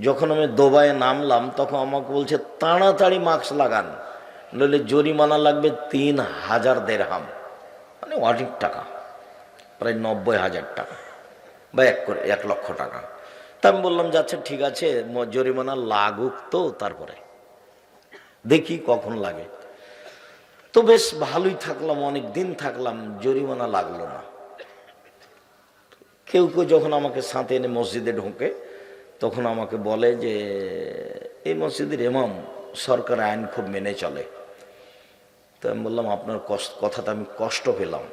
যখন আমি দোবায় নামলাম, তখন আমাকে বলছে, তাড়াতাড়ি মাস্ক লাগান। নইলে জরিমানা লাগবে তিন হাজার দেড়হাম। মানে অনেক টাকা, প্রায় নব্বই হাজার টাকা বা এক করে, এক লক্ষ টাকা। তা আমি বললাম যাচ্ছে ঠিক আছে জরিমানা লাগুক তো তারপরে। দেখি কখন লাগে। তো বেশ ভালোই থাকলাম, অনেক দিন থাকলাম, জরিমানা লাগল না। কেউ কেউ যখন আমাকে সাথে এনে মসজিদে ঢোকে তখন আমাকে বলে যে, এই মসজিদের এমাম সরকার আইন খুব মেনে চলে। তো আমি বললাম, আপনার কষ্ট, কথাটা আমি কষ্ট পেলাম।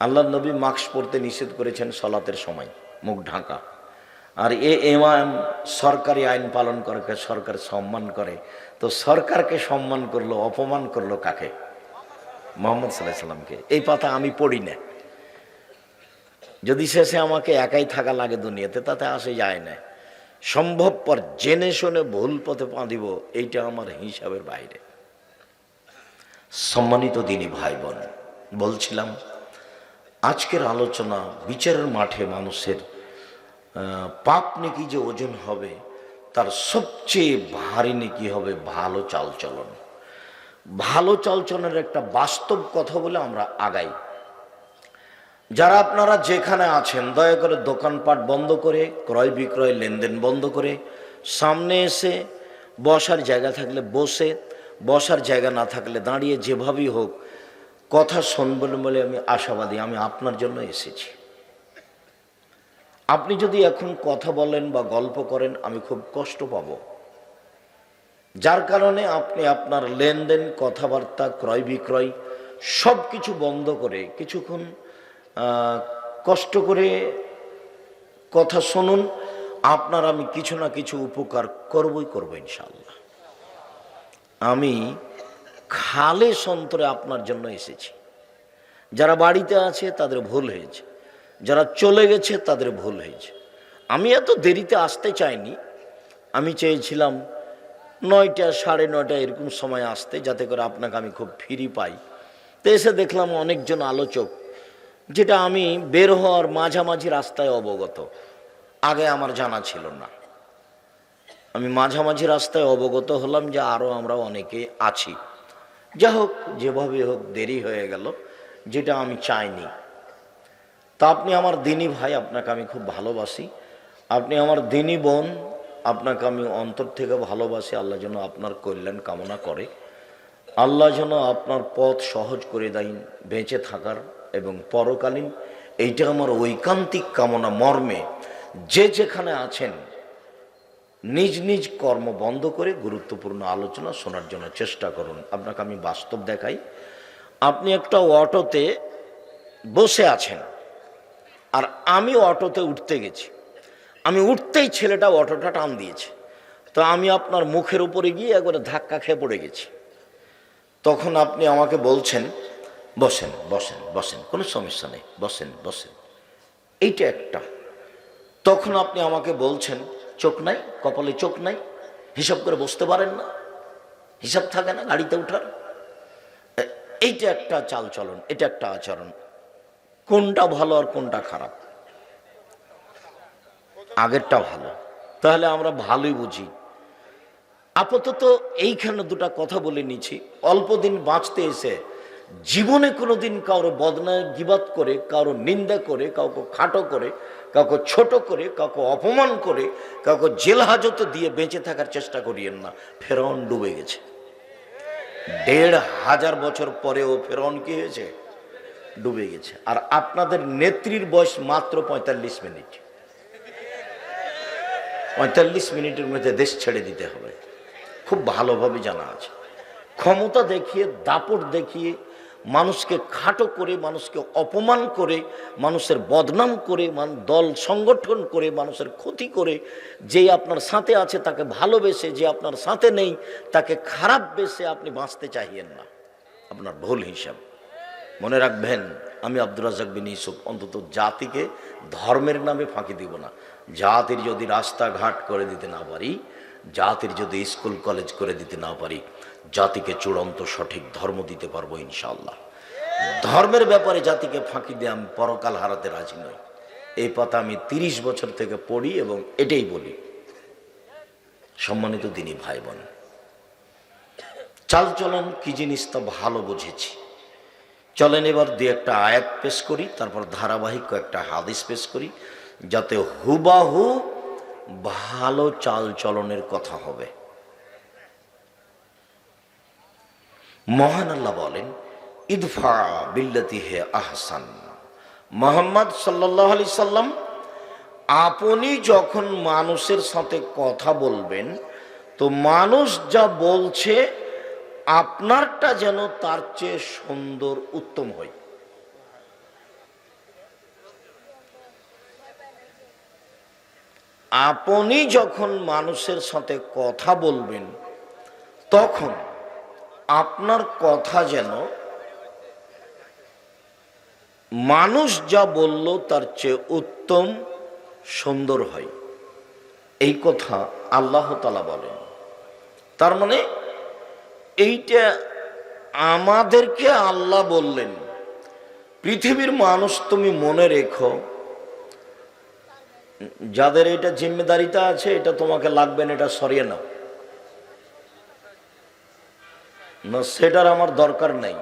আল্লাহ নবী মাস্ক পরতে নিষেধ করেছেন সলাতের সময়, মুখ ঢাকা। আর এ এমাম সরকারি আইন পালন করে সরকার সম্মান করে। তো সরকারকে সম্মান করল, অপমান করল কাকে? মোহাম্মদ সাল্লাহ সাল্লামকে। এই পাতা আমি পড়ি না। যদি শেষে আমাকে একাই থাকা লাগে দুনিয়াতে, তাতে আসে যায় না। সম্ভবপর জেনে শুনে ভুল পথে পা দিব, এইটা আমার হিসাবের বাইরে। সম্মানিত দিনী ভাই বোন বলছিলাম, আজকের আলোচনা বিচারের মাঠে মানুষের পাপ নাকি যে ওজন হবে, তার সবচেয়ে ভারী নাকি হবে ভালো চালচলন। ভালো চালচলনের একটা বাস্তব কথা বলে আমরা আগাই। যারা আপনারা যেখানে আছেন, দয়া করে দোকানপাট বন্ধ করে, ক্রয় বিক্রয় লেনদেন বন্ধ করে, সামনে এসে বসার জায়গা থাকলে বসে, বসার জায়গা না থাকলে দাঁড়িয়ে যেভাবেই হোক, কথা শুনবেন বলে আমি আশাবাদী, আমি আপনার জন্য এসেছি। আপনি যদি এখন কথা বলেন বা গল্প করেন, আমি খুব কষ্ট পাব। যার কারণে আপনি আপনার লেনদেন, কথাবার্তা, ক্রয় বিক্রয় সব কিছু বন্ধ করে কিছুক্ষণ কষ্ট করে কথা শুনুন, আপনার আমি কিছু না কিছু উপকার করবই করব ইনশাল্লাহ আমি খালে সন্তরে আপনার জন্য এসেছি। যারা বাড়িতে আছে, তাদের ভুল হয়েছে। যারা চলে গেছে, তাদের ভুল হয়েছে। আমি এত দেরিতে আসতে চাইনি। আমি চেয়েছিলাম নয়টা, সাড়ে নয়টা এরকম সময় আসতে, যাতে করে আপনাকে আমি খুব ফ্রি পাই। তো এসে দেখলাম অনেকজন আলোচক যেটা আমি বের হওয়ার মাঝামাঝি রাস্তায় অবগত। আগে আমার জানা ছিল না। আমি মাঝামাঝি রাস্তায় অবগত হলাম যে আরও আমরা অনেকে আছি। যা হোক, যেভাবে হোক, দেরি হয়ে গেল, যেটা আমি চাইনি। তা আপনি আমার দিনী ভাই, আপনাকে আমি খুব ভালোবাসি। আপনি আমার দিনী বোন, আপনাকে আমি অন্তর থেকে ভালোবাসি। আল্লাহ যেন আপনার কল্যাণ কামনা করে। আল্লাহ যেন আপনার পথ সহজ করে দেয় বেঁচে থাকার এবং পরকালীন, এইটা আমার ঐকান্তিক কামনা, মর্মে যে যেখানে আছেন, নিজ নিজ কর্ম বন্ধ করে গুরুত্বপূর্ণ আলোচনা শোনার জন্য চেষ্টা করুন। আপনাকে আমি বাস্তব দেখাই। আপনি একটা অটোতে বসে আছেন, আর আমি অটোতে উঠতে গেছি। আমি উঠতেই ছেলেটা অটোটা টান দিয়েছে। তো আমি আপনার মুখের উপরে গিয়ে একবারে ধাক্কা খেয়ে পড়ে গেছি। তখন আপনি আমাকে বলছেন বসেন বসেন বসেন, কোনো সমস্যা নেই, বসেন বসেন। এইটা একটা। তখন আপনি আমাকে বলছেন, চোখ নাই, কপালে চোখ নাই, হিসাব করে বসতে পারেন না, হিসাব থাকে না গাড়িতে উঠার। এইটা একটা চালচলন, এটা একটা আচরণ। কোনটা ভালো আর কোনটা খারাপ? আগেরটা ভালো। তাহলে আমরা ভালোই বুঝি। আপাতত এইখানে দুটা কথা বলে নিচ্ছি। অল্প দিন বাঁচতে এসে জীবনে কোনোদিন কারও বদনায় গিবাত করে, কারও নিন্দা করে, কাউকে খাটো করে, কাউকে ছোট করে, কাউকে অপমান করে, কাউকে জেল হাজতে দিয়ে বেঁচে থাকার চেষ্টা করিয়েন না। ফেরন ডুবে গেছে। দেড় হাজার বছর পরেও ফেরন কি হয়েছে? ডুবে গেছে। আর আপনাদের নেত্রীর বয়স মাত্র পঁয়তাল্লিশ মিনিট। পঁয়তাল্লিশ মিনিটের মধ্যে দেশ ছেড়ে দিতে হবে। খুব ভালোভাবে জানা আছে। ক্ষমতা দেখিয়ে, দাপট দেখিয়ে মানুষকে খাটো করে, মানুষকে অপমান করে, মানুষের বদনাম করে, মান, দল সংগঠন করে, মানুষের ক্ষতি করে, যে আপনার সাথে আছে তাকে ভালোবেসে, যে আপনার সাথে নেই তাকে খারাপ বেসে আপনি বাঁচতে চাইয়েন না। আপনার ভুল হিসাব। মনে রাখবেন, আমি আব্দুর রাজাক বিন ইউসুফ, অন্তত জাতিকে ধর্মের নামে ফাঁকি দিব না। জাতির যদি রাস্তাঘাট করে দিতে না পারি, জাতির যদি স্কুল, কলেজ করে দিতে না পারি জাতিকে চূড়ান্ত সঠিক ধর্ম দিতে পারব ইনশাল্লাহ ধর্মের ব্যাপারে জাতিকে ফাঁকি দিয়ে আমি পরকাল হারাতে রাজি নই। এই কথা আমি তিরিশ বছর থেকে পড়ি এবং এটাই বলি। সম্মানিত দিনী ভাই বোন চালচলন কি জিনিস তা ভালো বুঝেছি। চলেন এবার দু একটা আয়াত পেশ করি, তারপর ধারাবাহিক কয়েকটা হাদিস পেশ করি, যাতে হুবাহু ভালো চাল চলনের কথা হবে। মহান আল্লাহ বলেন, ইদফা বিল্লাতি হে আহসান। মোহাম্মদ সাল্লাহ আলি সাল্লাম আপনি যখন মানুষের সাথে কথা বলবেন, তো মানুষ যা বলছে, আপনারটা যেন তার চেয়ে সুন্দর, উত্তম হয়। আপনি যখন মানুষের সাথে কথা বলবেন, তখন আপনার কথা যেন মানুষ যা বলল তার চেয়ে উত্তম, সুন্দর হয়। এই কথা আল্লাহ তালা বলেন। তার মানে এইটা আমাদেরকে আল্লাহ বললেন, পৃথিবীর মানুষ তুমি মনে রেখো, যাদের এটা জিম্মেদারিটা আছে, এটা তোমাকে লাগবে না, এটা সরিয়ে নাও। না, সেটার আমার দরকার নেই।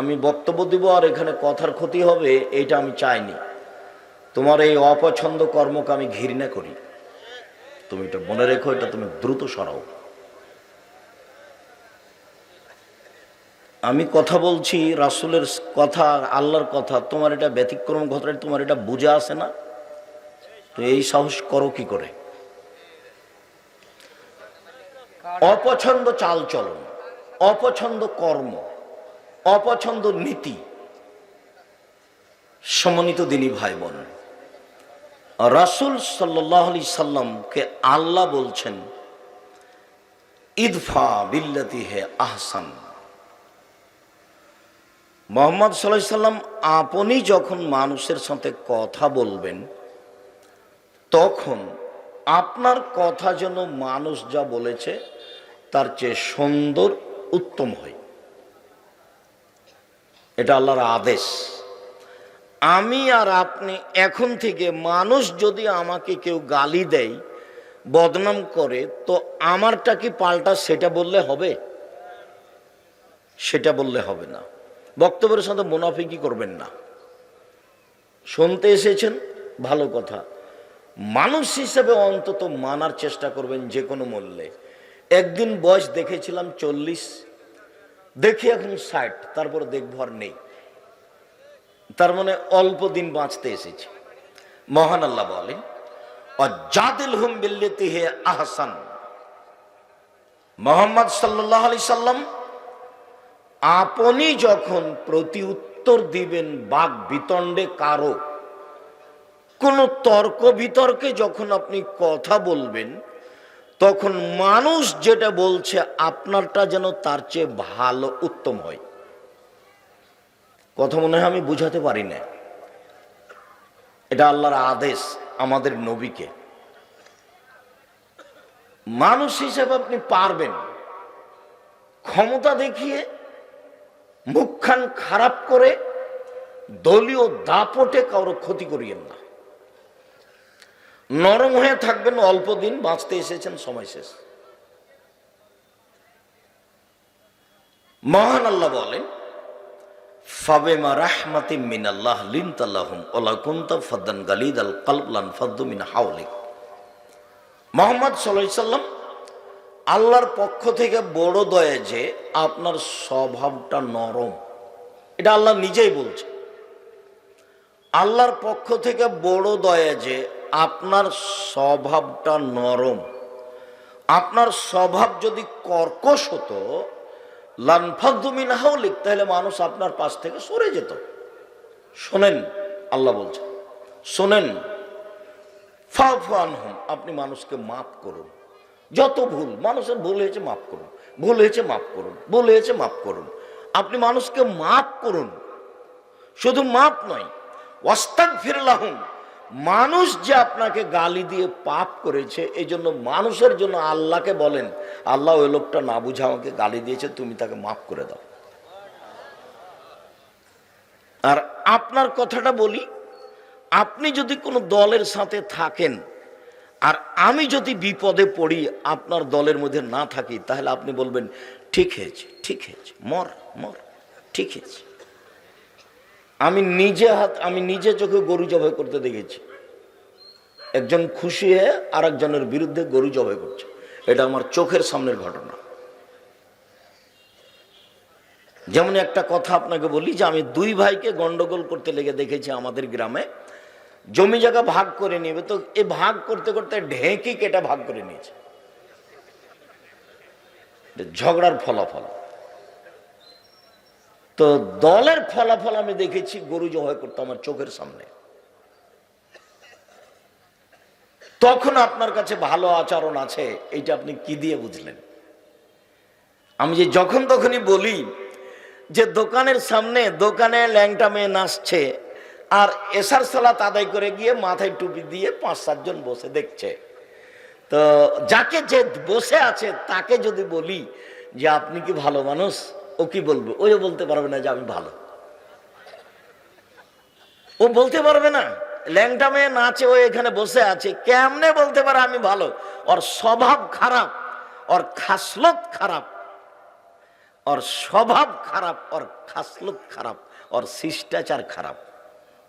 আমি বক্তব্য দিব আর এখানে কথার ক্ষতি হবে এটা আমি চাইনি। তোমার এই অপছন্দ কর্মকে আমি ঘৃণা করি। তুমি এটা মনে রেখো, এটা তুমি দ্রুত সরাও। আমি কথা বলছি, রাসুলের কথা, আল্লাহর কথা, তোমার এটা ব্যতিক্রম ঘটনা, তোমার এটা বুঝে আসে না? তো এই সাহস করো কি করে? অপছন্দ চাল চলন অপছন্দ কর্ম, অপছন্দ নীতি, সমন্বিত দিনী ভাই বোন রাসুল সাল্লি সাল্লামকে আল্লাহ বলছেন, ইদফা বিল্লাতি হে আহসান। মোহাম্মদ সাল্লাহ সাল্লাম আপনি যখন মানুষের সাথে কথা বলবেন, তখন আপনার কথা যেন মানুষ যা বলেছে, তার চেয়ে সুন্দর উত্তম হয় এটা আল্লাহর আদেশ। আমি আর আপনি এখন থেকে মানুষ যদি আমাকে কেউ গালি দেয়, বদনাম করে, তো আমারটা কি পাল্টা সেটা বললে হবে? সেটা বললে হবে না। বক্তব্যের সাথে মুনাফিকি করবেন না। শুনতে এসেছেন? ভালো কথা। মানুষ হিসেবে অন্তত মানার চেষ্টা করবেন যে কোনো মূল্যে। একদিন বয়স দেখেছিলাম চল্লিশ, দেখি এখন ষাট, তারপর দেখব আর নেই। তার মানে অল্প দিন বাঁচতে এসেছে। মহান আল্লাহ বলেন জাদিল হুম বিল্লিতি হে আহসান। মোহাম্মদ সাল্লাহ আলি সাল্লাম, আপনি যখন প্রতি উত্তর দিবেন বাক বিতণ্ডে কারও, কোনো তর্ক বিতর্কে যখন আপনি কথা বলবেন তখন মানুষ যেটা বলছে, আপনারটা যেন তার চেয়ে ভালো উত্তম হয়। কথা মনে হয় আমি বুঝাতে পারি না। এটা আল্লাহর আদেশ আমাদের নবীকে। মানুষ হিসেবে আপনি পারবেন। ক্ষমতা দেখিয়ে মুখখান খারাপ করে দলীয় দাপটে কারও ক্ষতি করিয়েন না। নরম হয়ে থাকবেন, অল্প দিন বাঁচতে এসেছেন, সময় শেষ। মহান আল্লাহ বলেন রাহমাতি মোহাম্মদ আল্লাহর পক্ষ থেকে বড় দয়া যে আপনার স্বভাবটা নরম, এটা আল্লাহ নিজেই বলছে আল্লাহর পক্ষ থেকে বড় দয়া যে আপনার স্বভাবটা নরম। আপনার স্বভাব যদি কর্কশ হতো লানফাকদুমিন হাউলিক তাহলে মানুষ আপনার পাশ থেকে সরে যেত। শোনেন, আল্লাহ বলছে শোনেন ফাফান হুম আপনি মানুষকে মাফ করুন। যত ভুল, মানুষের ভুল হয়েছে মাফ করুন। ভুল হয়েছে মাফ করুন। ভুল হয়েছে মাফ করুন। আপনি মানুষকে মাফ করুন। শুধু মাফ নয় ওয়াস্তাক ফিরলাহুম মানুষ যে আপনাকে গালি দিয়ে পাপ করেছে এই জন্য মানুষের জন্য আল্লাহকে বলেন, আল্লাহ ওই লোকটা না বুঝে আমাকে গালি দিয়েছে, তুমি তাকে মাফ করে দাও। আর আপনার কথাটা বলি, আপনি যদি কোনো দলের সাথে থাকেন, আর আমি যদি বিপদে পড়ি, আপনার দলের মধ্যে না থাকি, তাহলে আপনি বলবেন, ঠিক হয়েছে ঠিক হয়েছে, মর মর, ঠিক হয়েছে। আমি নিজে হাত, আমি নিজে চোখে গরু জবাই করতে দেখেছি। একজন খুশি হয়ে আর একজনের বিরুদ্ধে গরু জবাই করছে। এটা আমার চোখের সামনের ঘটনা। যেমন একটা কথা আপনাকে বলি যে, আমি দুই ভাইকে গন্ডগোল করতে লেগে দেখেছি আমাদের গ্রামে। জমি জায়গা ভাগ করে নেবে তো, এ ভাগ করতে করতে ঢেঁকি কেটে ভাগ করে নিয়েছে। ঝগড়ার ফলাফল। তো দলের ফলাফল আমি দেখেছি, গরু জবাই করতো আমার চোখের সামনে। তখন আপনার কাছে ভালো আচরণ আছে এটা আপনি কি দিয়ে বুঝলেন? আমি যে যখন তখনই বলি যে দোকানের সামনে দোকানে ল্যাংটা মেয়ে নাচছে, আর এসার সালাত আদায় করে গিয়ে মাথায় টুপি দিয়ে পাঁচ সাতজন বসে দেখছে। তো যাকে যে বসে আছে, তাকে যদি বলি যে, আপনি কি ভালো মানুষ? ও কি বলবে? ওইও বলতে পারবে না যে আমি ভালো। ও বলতে পারবে না। ল্যাংটা মেয়ে নাচে, ও এখানে বসে আছে। কেমনে বলতে পারে আমি ভালো? ওর স্বভাব খারাপ, ওর খাসলত খারাপ। ওর স্বভাব খারাপ, ওর খাসলত খারাপ, ওর শিষ্টাচার খারাপ।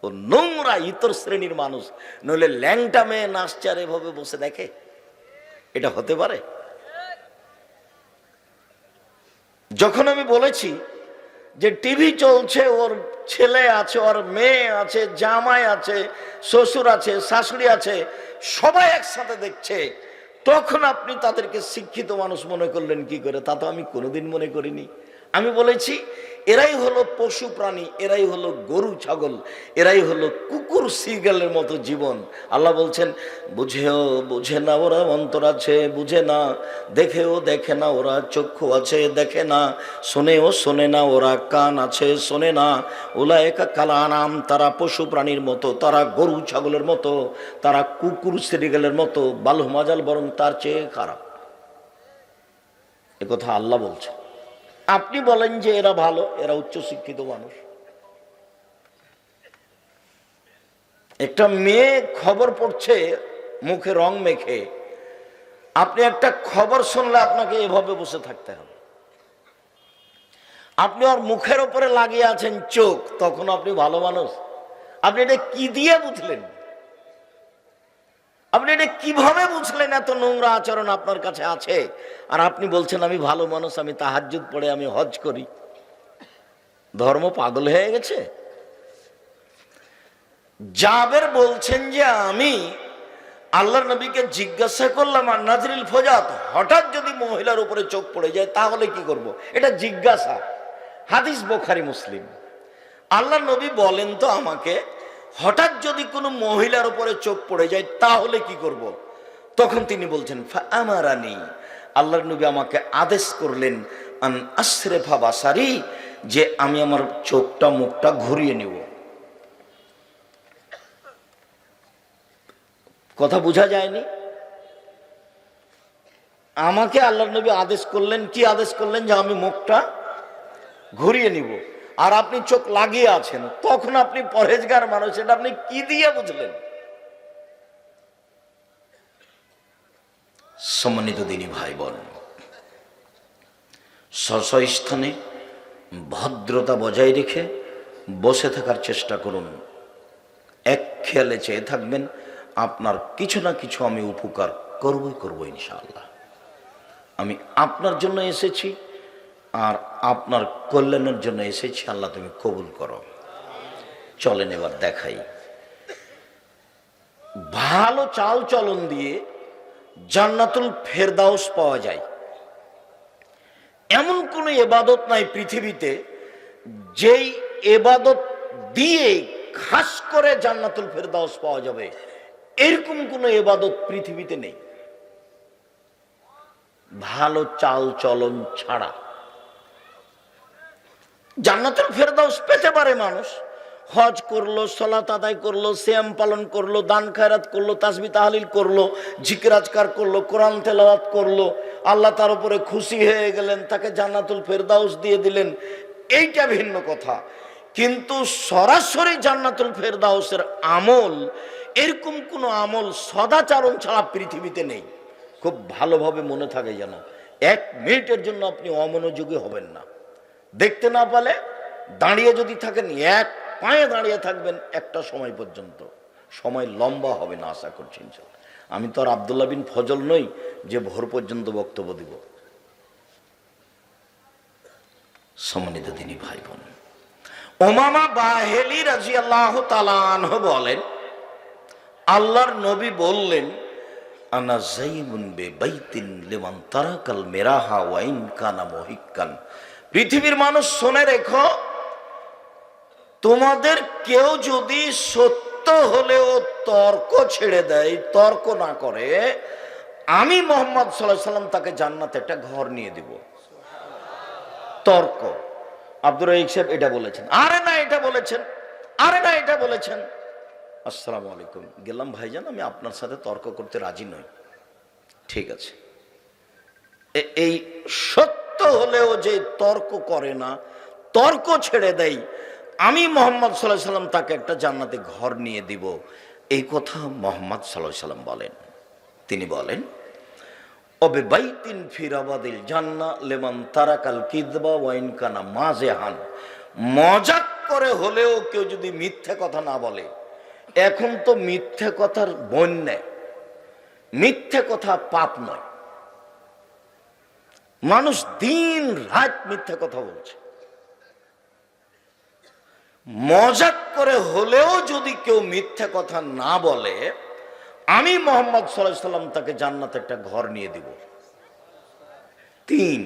ও নোংরা ইতর শ্রেণির মানুষ। নইলে ল্যাংটা মেয়ে নাচছে আর এভাবে বসে দেখে? এটা হতে পারে? যখন আমি বলেছি যে টিভি চলছে, ওর ছেলে আছে, ওর মেয়ে আছে, জামাই আছে, শ্বশুর আছে, শাশুড়ি আছে, সবাই একসাথে দেখছে, তখন আপনি তাদেরকে শিক্ষিত মানুষ মনে করলেন কি করে? তা তো আমি কোনোদিন মনে করিনি। আমি বলেছি এরাই হলো পশু প্রাণী, এরাই হলো গরু, ছাগল, এরাই হলো কুকুর সিগালের মতো জীবন। আল্লাহ বলছেন, বুঝেও বুঝে না ওরা অন্তর আছে, বুঝে না। দেখেও দেখে না ওরা, চক্ষু আছে দেখে না। শোনেও শোনে না ওরা, কান আছে শোনে না। ওলা একা কালা নাম তারা পশু প্রাণীর মতো, তারা গরু, ছাগলের মতো, তারা কুকুর সিরিগালের মতো। বালু মাজাল বরং তার চেয়ে খারাপ। একথা আল্লাহ বলছে আপনি বলেন যে এরা ভালো, এরা উচ্চশিক্ষিত মানুষ। একটা মেয়ে খবর পড়ছে, মুখে রং মেখে। আপনি একটা খবর শুনলে আপনাকে এভাবে বসে থাকতে হবে। আপনি ওর মুখের উপরে লাগিয়ে আছেন চোখ, তখন আপনি ভালো মানুষ। আপনি এটা কি দিয়ে বুঝলেন? আপনি এটা কীভাবে বুঝলেন এত নোংরা আচরণ আপনার কাছে আছে? আর আপনি বলছেন, আমি ভালো মানুষ, আমি তাহাজ্জুদ পড়ে, আমি হজ করি। ধর্ম পাগল হয়ে গেছে? জাবের বলছেন যে, আমি আল্লাহ নবীকে জিজ্ঞাসা করলাম, আর নাজরিল ফোজাত, হঠাৎ যদি মহিলার উপরে চোখ পড়ে যায়, তাহলে কি করব। এটা জিজ্ঞাসা। হাদিস বোখারি মুসলিম। আল্লাহ নবী বলেন তো আমাকে হঠাৎ যদি কোনো মহিলার উপরে চোখ পড়ে যায়, তাহলে কি করব। তখন তিনি বলছেন আমারানি। আল্লাহর নবী আমাকে আদেশ করলেন, আন বাসারি, যে আমি আমার চোখটা, মুখটা ঘুরিয়ে নেব। কথা বোঝা যায়নি? আমাকে আল্লাহ নবী আদেশ করলেন, কি আদেশ করলেন? যে আমি মুখটা ঘুরিয়ে নিব। আর আপনি চোখ লাগিয়ে আছেন, তখন আপনি পরেজগার মানুষ, এটা আপনি কি দিয়ে বুঝলেন? সম্মানিত দিনী ভাই স্ব স্থানে ভদ্রতা বজায় রেখে বসে থাকার চেষ্টা করুন। এক খেয়ালে চেয়ে থাকবেন, আপনার কিছু না কিছু আমি উপকার করবই করব ইনশাআল্লাহ। আমি আপনার জন্য এসেছি আর আপনার কল্যাণের জন্য এসেছি, আল্লাহ তুমি কবুল করো। চলেন এবার দেখাই। ভালো চাল চলন দিয়ে জান্নাতুল ফেরদাউস পাওয়া যায়। এমন কোনো এবাদত নাই পৃথিবীতে, যেই এবাদত দিয়ে খাস করে জান্নাতুল ফেরদাউস পাওয়া যাবে। এরকম কোনো এবাদত পৃথিবীতে নেই। ভালো চাল চলন ছাড়া। জান্নাতুল ফেরদাউস পেতে পারে মানুষ। হজ করল সলাত আদায় করল শ্যাম পালন করল, দান খায়রাত করল, তাসবি তাহলিল করল ঝিকরাজকার করল, কোরআন তেলাওয়াত করল, আল্লাহ তার উপরে খুশি হয়ে গেলেন, তাকে জান্নাতুল ফেরদাউস দিয়ে দিলেন। এইটা ভিন্ন কথা। কিন্তু সরাসরি জান্নাতুল ফেরদাউসের আমল, এরকম কোনো আমল সদাচারণ ছাড়া পৃথিবীতে নেই। খুব ভালোভাবে মনে থাকে যেন, এক মিনিটের জন্য আপনি অমনোযোগী হবেন না। দেখতে না পালে দাঁড়িয়ে যদি থাকেন, এক পায়ে দাঁড়িয়ে থাকবেন একটা সময় পর্যন্ত। সময় লম্বা হবে না, আশা করছি আমি তো আর আবদুল্লাহ বিন ফজল নই, যে ভোর পর্যন্ত বক্তব্য দিব। সম্মানিত তিনি ভাই বোন ওমামা বাহেলি রাজি আল্লাহ তালানহ বলেন, আল্লাহর নবী বললেন, আনা জাইমুন বে বাইতিন লিমান তারাকাল মেরাহা ওয়াইন কানা মহিকান পৃথিবীর মানুষ শুনে রেখো, তোমাদের কেউ যদি সত্য হলেও তর্ক ছেড়ে দেয়, তর্ক না করে, আমি মোহাম্মদ সাল্লাহ সাল্লাম তাকে জান্নাতে একটা ঘর নিয়ে দিব। তর্ক। আব্দুর সাহেব এটা বলেছেন। আরে না, এটা বলেছেন। আরে না, এটা বলেছেন। আসসালামু আলাইকুম। গেলাম, ভাইজান, আমি আপনার সাথে তর্ক করতে রাজি নই। ঠিক আছে। এই সত্য হলেও যে তর্ক করে না, তর্ক ছেড়ে দেয় আমি মোহাম্মদ সাল্লাহ সাল্লাম তাকে একটা জান্নাতে ঘর নিয়ে দিব। এই কথা মোহাম্মদ সাল্লাহ সাল্লাম বলেন। তিনি বলেন, অবে বাইতিন ফিরাবাদিল জান্না লেমান তারাকাল কিদবা মজাক করে হলেও কেউ যদি মিথ্যে কথা না বলে, এখন তো মিথ্যে কথার বন্যা। মিথ্যে কথা পাপ নয়। মানুষ দিন রাত মিথ্যে কথা বলছে। মজাক করে হলেও যদি কেউ মিথ্যে কথা না বলে, আমি মোহাম্মদ সাল্লাম তাকে জান্নাতে একটা ঘর নিয়ে দিব। তিন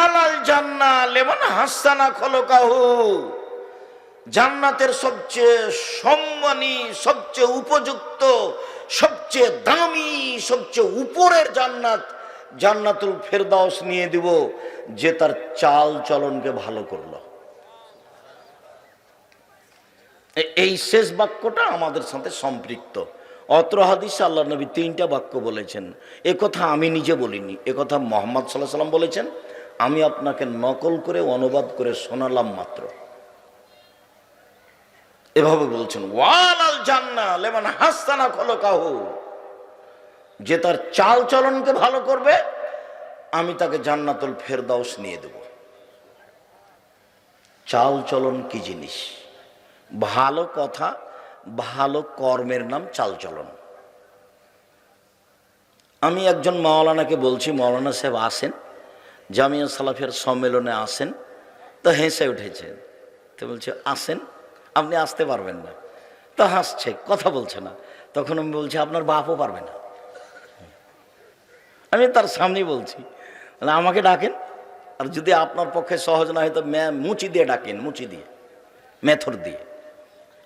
আলাল জান্না লেমন হাসানা খলকাহু, জান্নাতের সবচেয়ে সম্মানী, সবচেয়ে উপযুক্ত সবচেয়ে দামি, সবচেয়ে উপরের জান্নাত, জান্নাতুল ফেরদাউস নিয়ে দিব, যে তার চাল চলনকে ভালো করল। এই শেষ বাক্যটা আমাদের সাথে সম্পৃক্ত। অত্র হাদিস আল্লাহ নবী তিনটা বাক্য বলেছেন। এ কথা আমি নিজে বলিনি, এ কথা মোহাম্মদ সাল্লাহ সাল্লাম বলেছেন। আমি আপনাকে নকল করে, অনুবাদ করে শোনালাম মাত্র। এভাবে বলছেন ওয়ালাল যে তার চাল চলনকে ভালো করবে, আমি তাকে জান্নাতুল ফেরদাউস নিয়ে দেব। চাল চলন কি জিনিস? ভালো কথা, ভালো কর্মের নাম চালচলন আমি একজন মাওলানাকে বলছি, মাওলানা সাহেব আসেন, জামিয়া সালাফের সম্মেলনে আসেন, তো হেসে উঠেছে। তো বলছে, আসেন, আপনি আসতে পারবেন না। তো হাসছে কথা বলছে না। তখন আমি বলছি আপনার বাপও পারবে না। আমি তার সামনেই বলছি বলে, আমাকে ডাকেন আর যদি আপনার পক্ষে সহজ না হয় তো ম্যা- মুচি দিয়ে ডাকেন মুচি দিয়ে মেথর দিয়ে।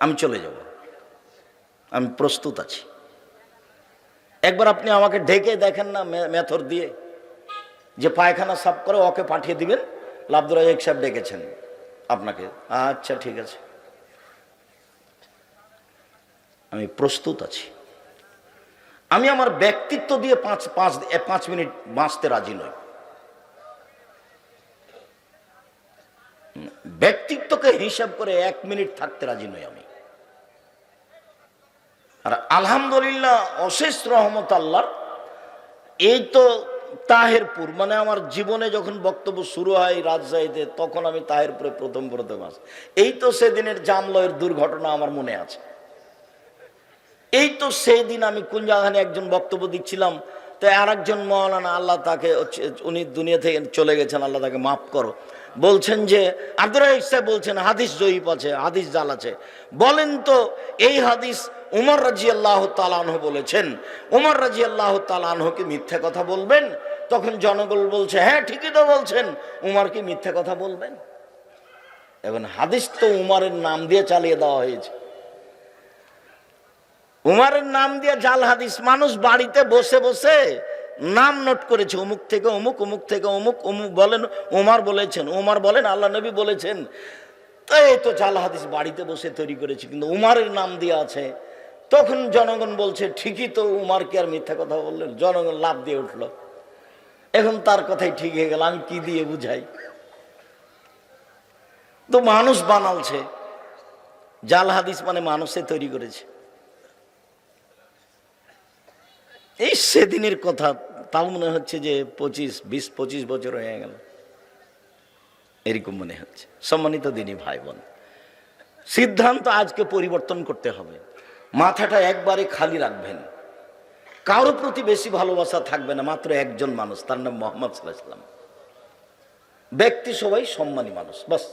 আমি চলে যাব। আমি প্রস্তুত আছি। একবার আপনি আমাকে ঢেকে দেখেন না মেথর দিয়ে যে পায়খানা সাফ করে ওকে পাঠিয়ে দিবেন। লাবদুর রাজাক সাহেব ডেকেছেন আপনাকে। আচ্ছা ঠিক আছে। আমি প্রস্তুত আছি। আমি আমার ব্যক্তিত্ব দিয়ে পাঁচ পাঁচ পাঁচ মিনিট বাঁচতে রাজি নই। ব্যক্তিত্বকে হিসাব করে এক মিনিট থাকতে রাজি নই আমি। আর আলহামদুলিল্লাহ, অশেষ রহমত আল্লাহর। এই তো তাহেরপুর মানে আমার জীবনে যখন বক্তব্য শুরু হয় রাজশাহীতে, তখন আমি তাহেরপুরে প্রথম প্রথম আস। এই তো সেদিনের জামলয়ের দুর্ঘটনা আমার মনে আছে। এই তো সেই দিন আমি কোন জায়গায় একজন বক্তব্য দিচ্ছিলাম, তো আর একজন মৌলানা আল্লাহ তাকে উনি দুনিয়া থেকে চলে গেছেন, আল্লাহ তাকে মাফ করো। বলছেন যে, আব্দুর রাহিক বলছেন, হাদিস জয়ীপ আছে, হাদিস জাল আছে। বলেন তো, এই হাদিস উমর রাজি আল্লাহ তালানহ বলেছেন। উমর রাজি আল্লাহ তালানহকে মিথ্যা কথা বলবেন? তখন জনগণ বলছে হ্যাঁ ঠিকই তো বলছেন। উমর কি মিথ্যা কথা বলবেন? এখন হাদিস তো উমারের নাম দিয়ে চালিয়ে দেওয়া হয়েছে। উমারের নাম দিয়ে জাল হাদিস, মানুষ বাড়িতে বসে বসে নাম নোট করেছে, অমুক থেকে অমুক অমুক থেকে অমুক অমুক বলেন, উমার বলেছেন, উমার বলেন, আল্লাহ নবী বলেছেন। তো এই তো জাল হাদিস বাড়িতে বসে তৈরি করেছে, কিন্তু উমারের নাম দিয়ে আছে। তখন জনগণ বলছে, ঠিকই তো উমার কি আর মিথ্যা কথা বললেন? জনগণ লাভ দিয়ে উঠল। এখন তার কথাই ঠিক হয়ে গেল, আমি কি দিয়ে বুঝাই? তো মানুষ বানালছে। জাল হাদিস মানে মানুষে তৈরি করেছে। এই সেদিনের কথা, তাও মনে হচ্ছে যে পঁচিশ, বিশ, পঁচিশ বছর হয়ে গেল। এরকম মনে হচ্ছে। সম্মানিত দিনী ভাই বোন সিদ্ধান্ত আজকে পরিবর্তন করতে হবে। মাথাটা একবারে খালি রাখবেন। কারও প্রতি বেশি ভালোবাসা থাকবে না, মাত্র একজন মানুষ, তার নাম মোহাম্মদ সাল্লাহাম ব্যক্তি সবাই সম্মানী মানুষ, বাস,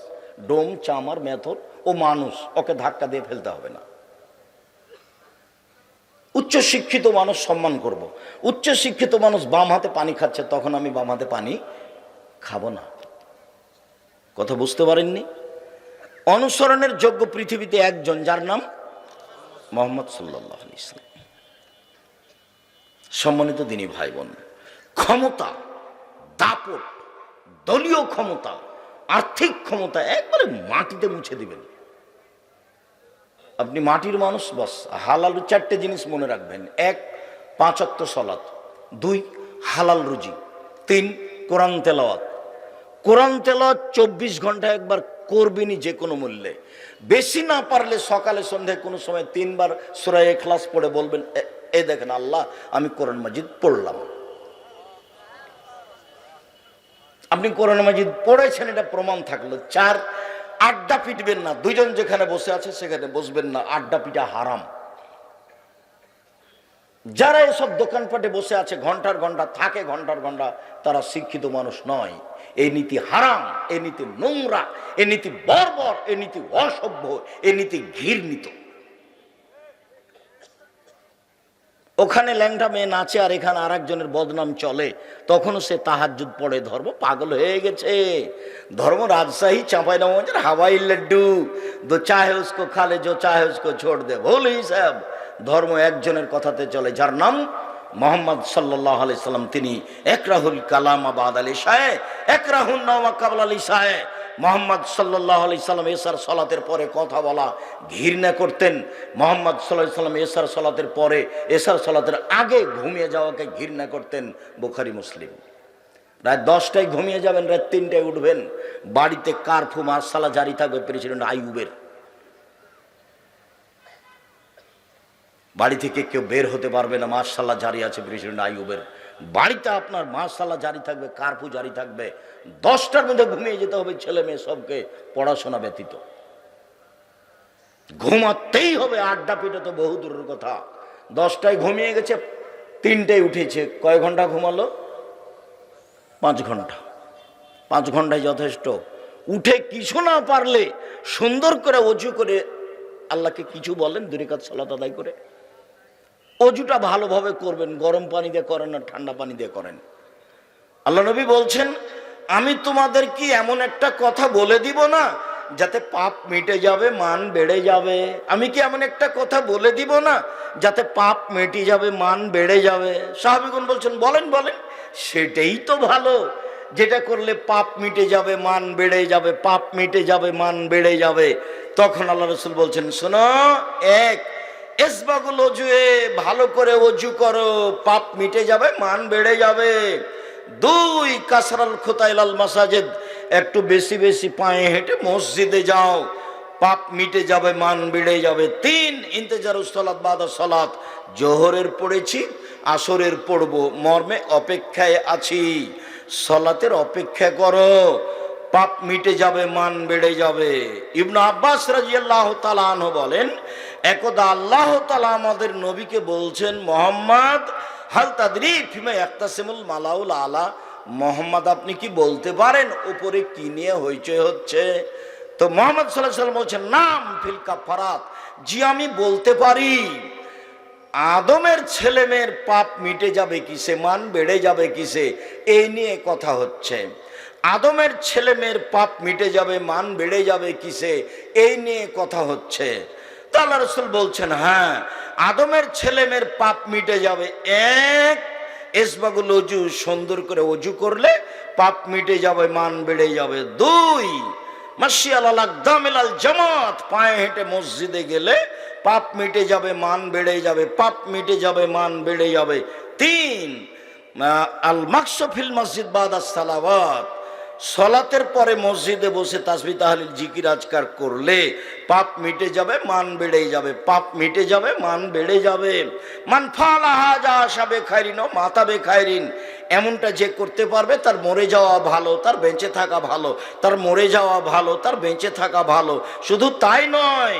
ডোম, চামার, মেথর ও মানুষ, ওকে ধাক্কা দিয়ে ফেলতে হবে না। উচ্চ শিক্ষিত মানুষ সম্মান করব। উচ্চ শিক্ষিত মানুষ বাম হাতে পানি খাচ্ছে, তখন আমি বাম হাতে পানি খাব না। কথা বুঝতে পারেননি? অনুসরণের যোগ্য পৃথিবীতে একজন, যার নাম মোহাম্মদ সাল্লাহ ইসলাম সম্মানিত দিনী ভাই বোন ক্ষমতা, দাপট, দলীয় ক্ষমতা, আর্থিক ক্ষমতা একবারে মাটিতে মুছে দিবেন। আপনি মাটির মানুষ, বস। হালাল চারটে জিনিস মনে রাখবেন। এক পাঁচক্ত সলাত দুই, হালাল রুজি। তিন, কোরআন তেলাওয়াত। কোরআন তেলাওয়াত চব্বিশ ঘণ্টা একবার করবেনই যে কোনো মূল্যে। বেশি না পারলে সকালে সন্ধ্যায় কোনো সময় তিনবার সুরাই ক্লাস পড়ে বলবেন "এ- দেখেন আল্লাহ, আমি কোরআন মাজিদ পড়লাম। আপনি কোরআন মাজিদ পড়েছেন, এটা প্রমাণ থাকল। চার আড্ডা পিটবেন না। দুইজন যেখানে বসে আছে, সেখানে বসবেন না। আড্ডা পিটা হারাম। যারা এসব দোকানপাটে বসে আছে, ঘণ্টার ঘণ্টা থাকে, ঘণ্টার ঘণ্টা তারা শিক্ষিত মানুষ নয়। এই নীতি হারাম এ নীতি নোংরা এ নীতি বর্বর এ নীতি অসভ্য এ নীতি ঘৃণিত। ওখানে ল্যাংটা মেয়ে নাচে আর এখানে আর একজনের বদনাম চলে, তখনও সে তাহাজুদ পড়ে, ধর্ম পাগল হয়ে গেছে। ধর্ম রাজশাহী চাঁপাই নবাবের হাওয়াই লাড্ডু, দো চাহে উসকো খালে जो চাহে উসকো ছোড় দে। ভুল হিসাব ধর্ম একজনের কথাতে চলে, যার নাম মোহাম্মদ সাল্লাহ আলি সাল্লাম। তিনি একরাহুল কালাম আবাদ আলী শাহে একরাহুল নওয়া কাবল আলী শাহে মোহাম্মদ সাল্লাহ আলি সাল্লাম এসার সলাতের পরে কথা বলা, ঘৃণা করতেন। মোহাম্মদ সাল্লাহ সাল্লাম এসার সলাতের পরে, এসার সলাতের আগে ঘুমিয়ে যাওয়াকে ঘৃণা করতেন বুখারি, মুসলিম। রাত দশটায় ঘুমিয়ে যাবেন, রাত তিনটায় উঠবেন। বাড়িতে কারফু মার্শালা জারি থাকবে, প্রেসিডেন্ট আইয়ুবের। বাড়ি থেকে কেউ বের হতে পারবে না মার্শাল্লাহ জারি আছে প্রেসিডেন্ট আইয়ুবের। বাড়িতে আপনার মার্শাল্লাহ জারি থাকবে, কারফু জারি থাকবে, দশটার মধ্যে ঘুমিয়ে যেতে হবে ছেলে মেয়ে সবকে পড়াশোনা ব্যতীত। ঘুমাতেই হবে, আড্ডা পিঠে তো বহু দূরের কথা। দশটায় ঘুমিয়ে গেছে, তিনটায় উঠেছে, কয় ঘণ্টা ঘুমালো? পাঁচ ঘণ্টা। পাঁচ ঘন্টায় যথেষ্ট। উঠে কিছু না পারলে সুন্দর করে অজু করে আল্লাহকে কিছু বলেন দূরে কাজ সলাত আদায় করে। অজুটা ভালোভাবে করবেন, গরম পানি দিয়ে করেন না, ঠান্ডা পানি দিয়ে করেন। আল্লাহ নবী বলছেন, আমি তোমাদের কি এমন একটা কথা বলে দিব না, যাতে পাপ মিটে যাবে, মান বেড়ে যাবে? আমি কি এমন একটা কথা বলে দিব না, যাতে পাপ মেটে যাবে, মান বেড়ে যাবে? সাহাবিগুন বলছেন, বলেন বলেন, সেটাই তো ভালো। যেটা করলে পাপ মিটে যাবে, মান বেড়ে যাবে, পাপ মিটে যাবে, মান বেড়ে যাবে। তখন আল্লাহ রসুল বলছেন, শোনো, এক এসবাগুল অজুয়ে ভালো করে অজু করো, পাপ মিটে যাবে, মান বেড়ে যাবে। দুই, কাসরাল খোতাইলাল মাসাজেদ, একটু বেশি বেশি পায়ে হেঁটে মসজিদে যাও। পাপ মিটে যাবে, মান বেড়ে যাবে। তিন ইন্তেজার সলাৎ বাদা সলাৎ জোহরের পড়েছি, আসরের পড়ব, মর্মে অপেক্ষায় আছি। সলাতের অপেক্ষা করো, পাপ মিটে যাবে, মান বেড়ে যাবে। ইবনু আব্বাস রাজিয়াল্লাহ তালাহ বলেন একদা আল্লাহ তালা আমাদের নবীকে বলছেন, মোহাম্মদ, হাল তাদরি ফিমা একতাসিমুল মালাউল আলা। মোহাম্মদ, আপনি কি বলতে পারেন? উপরে কি নিয়ে হইচই হচ্ছে? তো মোহাম্মদ সাল্লাহ সাল্লাম বলছেন, নাম ফিল কাফারাত জি, আমি বলতে পারি, আদমের ছেলে মেয়ের পাপ মিটে যাবে কিসে? মান বেড়ে যাবে কিসে? এই নিয়ে কথা হচ্ছে। আদমের ছেলে মেয়ের পাপ মিটে যাবে, মান বেড়ে যাবে কিসে? এই নিয়ে কথা হচ্ছে। তা আল্লাহ রসুল বলছেন হ্যাঁ আদমের ছেলে মেয়ের পাপ মিটে যাবে। এক, এসবাগুল অজু সুন্দর করে অজু করলে পাপ মিটে যাবে, মান বেড়ে যাবে। দুই, মাসিয়াল আলাল জামাত, পায়ে হেঁটে মসজিদে গেলে পাপ মিটে যাবে, মান বেড়ে যাবে, পাপ মিটে যাবে, মান বেড়ে যাবে। তিন আল মাকসফিল মসজিদ বাদ সালাবাত সলাতের পরে মসজিদে বসে তাসবি তাহলিল জিকির আজকার করলে পাপ মিটে যাবে, মান বেড়ে যাবে। পাপ মিটে যাবে, মান বেড়ে যাবে। মান ফালাহা যা আসাবে খাইরিন ও মাতাবে খাইরিন। এমনটা যে করতে পারবে তার মরে যাওয়া ভালো, তার বেঁচে থাকা ভালো, তার মরে যাওয়া ভালো, তার বেঁচে থাকা ভালো। শুধু তাই নয়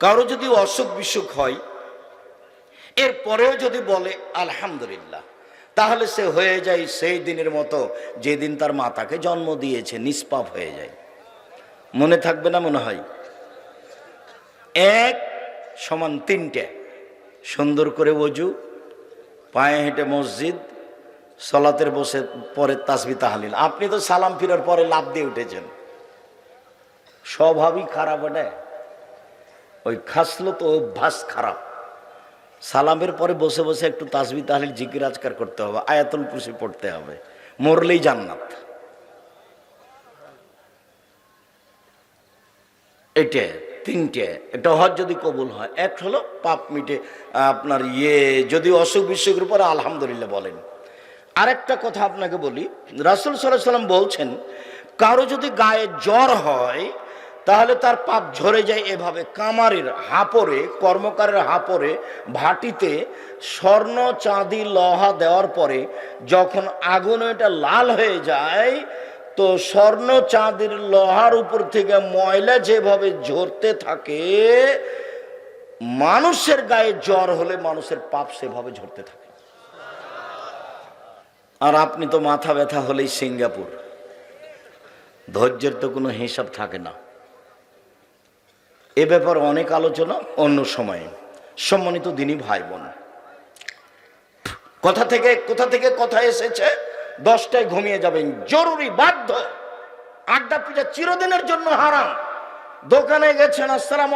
কারও যদি অসুখ বিসুখ হয়, এর পরেও যদি বলে, আলহামদুলিল্লাহ তাহলে সে হয়ে যায় সেই দিনের মতো, যেদিন তার মাতাকে জন্ম দিয়েছে, নিষ্পাপ হয়ে যায়। মনে থাকবে না মনে হয়? এক সমান তিনটে। সুন্দর করে অজু পায়ে হেঁটে মসজিদ, সলাতের বসে, পরে তাসবি তাহালিল। আপনি তো সালাম ফিরার পরে লাভ দিয়ে উঠেছেন। স্বভাবই খারাপ, ওটা। ওই খাসলো তো অভ্যাস খারাপ। সালামের পরে বসে বসে একটু তাসবি তাহলিল, জিকির, আজকার করতে হবে। আয়াতুল কুরসি পড়তে হবে। মরলেই জান্নাত। এটা তিনটে, এটা হজ যদি কবুল হয়। এক হলো পাপ মিটে আপনার ইয়ে যদি অসুখ বিসুখের উপরে আলহামদুলিল্লাহ বলেন। আরেকটা কথা আপনাকে বলি, রাসুল সাল্লাহ সাল্লাম বলছেন, কারও যদি গায়ে জ্বর হয় তাহলে তার পাপ ঝরে যায় এভাবে। কামারের হাপরে, কর্মকারের হাপরে, ভাটিতে স্বর্ণ, চাঁদি, লোহা দেওয়ার পরে যখন আগুন এটা লাল হয়ে যায়, তো স্বর্ণ, চাঁদির লোহার উপর থেকে ময়লা যেভাবে ঝরতে থাকে, মানুষের গায়ে জ্বর হলে মানুষের পাপ সেভাবে ঝরতে থাকে। আর আপনি তো মাথা ব্যথা হলেই সিঙ্গাপুর। ধৈর্যের তো কোনো হিসাব থাকে না। এ ব্যাপারে অনেক আলোচনা, অন্য সময়ে। সম্মানিত দিনই ভাই বোন কথা থেকে, কোথা থেকে কথা এসেছে? দশটায় ঘুমিয়ে যাবেন। জরুরি বাধ্য। আড্ডা পিঠা চিরদিনের জন্য হারাম। দোকানে গেছেন, আসসালাম